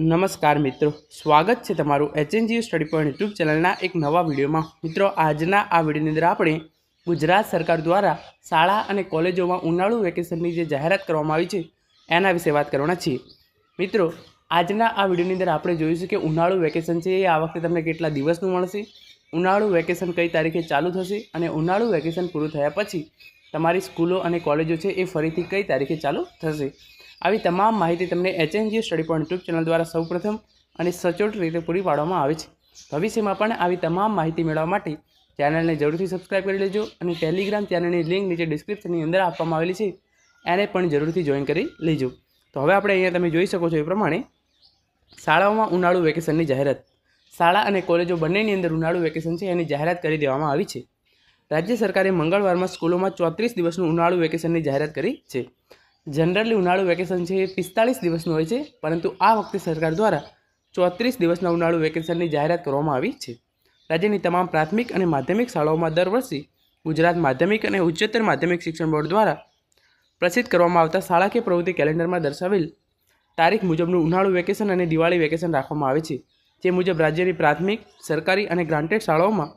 નમસ્કાર મિત્રો. સ્વાગત છે તમારું એચએનજીયુ સ્ટડી પોઈન્ટ યુટ્યુબ ચેનલના એક નવા વિડીયોમાં. મિત્રો, આજના આ વિડીયોની અંદર આપણે ગુજરાત સરકાર દ્વારા શાળા અને કોલેજોમાં ઉનાળુ વેકેશનની જે જાહેરાત કરવામાં આવી છે, એના વિશે વાત કરવાના છીએ. મિત્રો, આજના આ વિડીયોની અંદર આપણે જોઈશું કે ઉનાળુ વેકેશન છે એ આ વખતે તમને કેટલા દિવસનું મળશે, ઉનાળુ વેકેશન કઈ તારીખે ચાલુ થશે અને ઉનાળુ વેકેશન પૂરું થયા પછી તમારી સ્કૂલો અને કોલેજો છે એ ફરીથી કઈ તારીખે ચાલુ થશે. આવી તમામ માહિતી તમને HNGO study point YouTube channel દ્વારા સૌપ્રથમ અને સચોટ રીતે પૂરી પાડવામાં આવે છે. ભવિષ્યમાં પણ આવી તમામ માહિતી મેળવવા માટે ચેનલને જરૂરથી સબસ્ક્રાઇબ કરી લેજો અને ટેલિગ્રામ ચેનલની લિંક નીચે ડિસ્ક્રિપ્શનની અંદર આપવામાં આવેલી છે. એને પણ જરૂરથી જોઈન કરી લેજો. તો હવે આપણે અહીંયા તમે જોઈ શકો છો એ પ્રમાણે શાળાઓમાં ઉનાળુ વેકેશનની જાહેરાત. શાળા અને કોલેજો બંનેની અંદર ઉનાળુ વેકેશન છે એની જાહેરાત કરી દેવામાં આવી છે. રાજ્ય સરકારે મંગળવારમાં સ્કૂલોમાં ચોત્રીસ દિવસનું ઉનાળુ વેકેશનની જાહેરાત કરી છે. જનરલી ઉનાળુ વેકેશન છે એ પિસ્તાળીસ દિવસનું હોય છે, પરંતુ આ વખતે સરકાર દ્વારા ચોત્રીસ દિવસના ઉનાળુ વેકેશનની જાહેરાત કરવામાં આવી છે. રાજ્યની તમામ પ્રાથમિક અને માધ્યમિક શાળાઓમાં દર વર્ષે ગુજરાત માધ્યમિક અને ઉચ્ચતર માધ્યમિક શિક્ષણ બોર્ડ દ્વારા પ્રસિદ્ધ કરવામાં આવતા શાળાકીય પ્રવૃત્તિ કેલેન્ડરમાં દર્શાવેલ તારીખ મુજબનું ઉનાળુ વેકેશન અને દિવાળી વેકેશન રાખવામાં આવે છે. જે મુજબ રાજ્યની પ્રાથમિક, સરકારી અને ગ્રાન્ટેડ શાળાઓમાં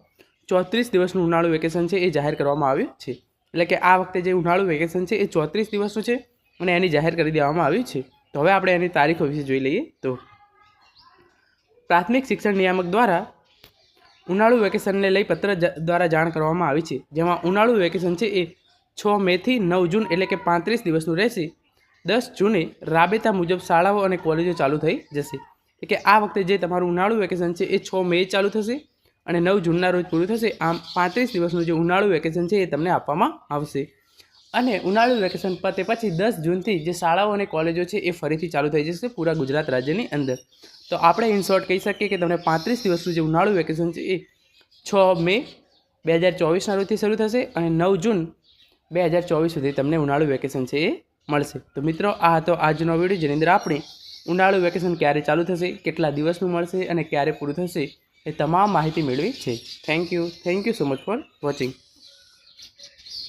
ચોત્રીસ દિવસનું ઉનાળુ વેકેશન છે એ જાહેર કરવામાં આવ્યું છે. એટલે કે આ વખતે જે ઉનાળુ વેકેશન છે એ ચોત્રીસ દિવસનું છે. અને એની જાહેર કરી દેવામાં આવ્યું છે. તો હવે આપણે એની તારીખો વિશે જોઈ લઈએ. તો પ્રાથમિક શિક્ષણ નિયામક દ્વારા ઉનાળુ વેકેશનને લઈ પત્ર દ્વારા જાણ કરવામાં આવી છે. જેમાં ઉનાળુ વેકેશન છે એ છ મેથી નવ જૂન એટલે કે પાંત્રીસ દિવસનું રહેશે. દસ જૂને રાબેતા મુજબ શાળાઓ અને કોલેજો ચાલુ થઈ જશે. એટલે કે આ વખતે જે તમારું ઉનાળુ વેકેશન છે એ છ મે ચાલુ થશે અને નવ જૂનના રોજ પૂરું થશે. આમ પાંત્રીસ દિવસનું જે ઉનાળુ વેકેશન છે એ તમને આપવામાં આવશે. અને ઉનાળુ વેકેશન પતે પછી દસ જૂનથી જે શાળાઓ અને કોલેજો છે એ ફરીથી ચાલુ થઈ જશે પૂરા ગુજરાત રાજ્યની અંદર. તો આપણે ઇન શોર્ટ કહી શકીએ કે તમને પાંત્રીસ દિવસનું જે ઉનાળુ વેકેશન છે એ છ મે બે હજાર ચોવીસના રોજથી શરૂ થશે અને નવ જૂન બે હજાર ચોવીસ સુધી તમને ઉનાળુ વેકેશન છે એ મળશે. તો મિત્રો, આ હતો આજનો વીડિયો જેની અંદર આપણે ઉનાળુ વેકેશન ક્યારે ચાલુ થશે, કેટલા દિવસનું મળશે અને ક્યારે પૂરું થશે એ તમામ માહિતી મેળવી છે. Thank you thank you so much for watching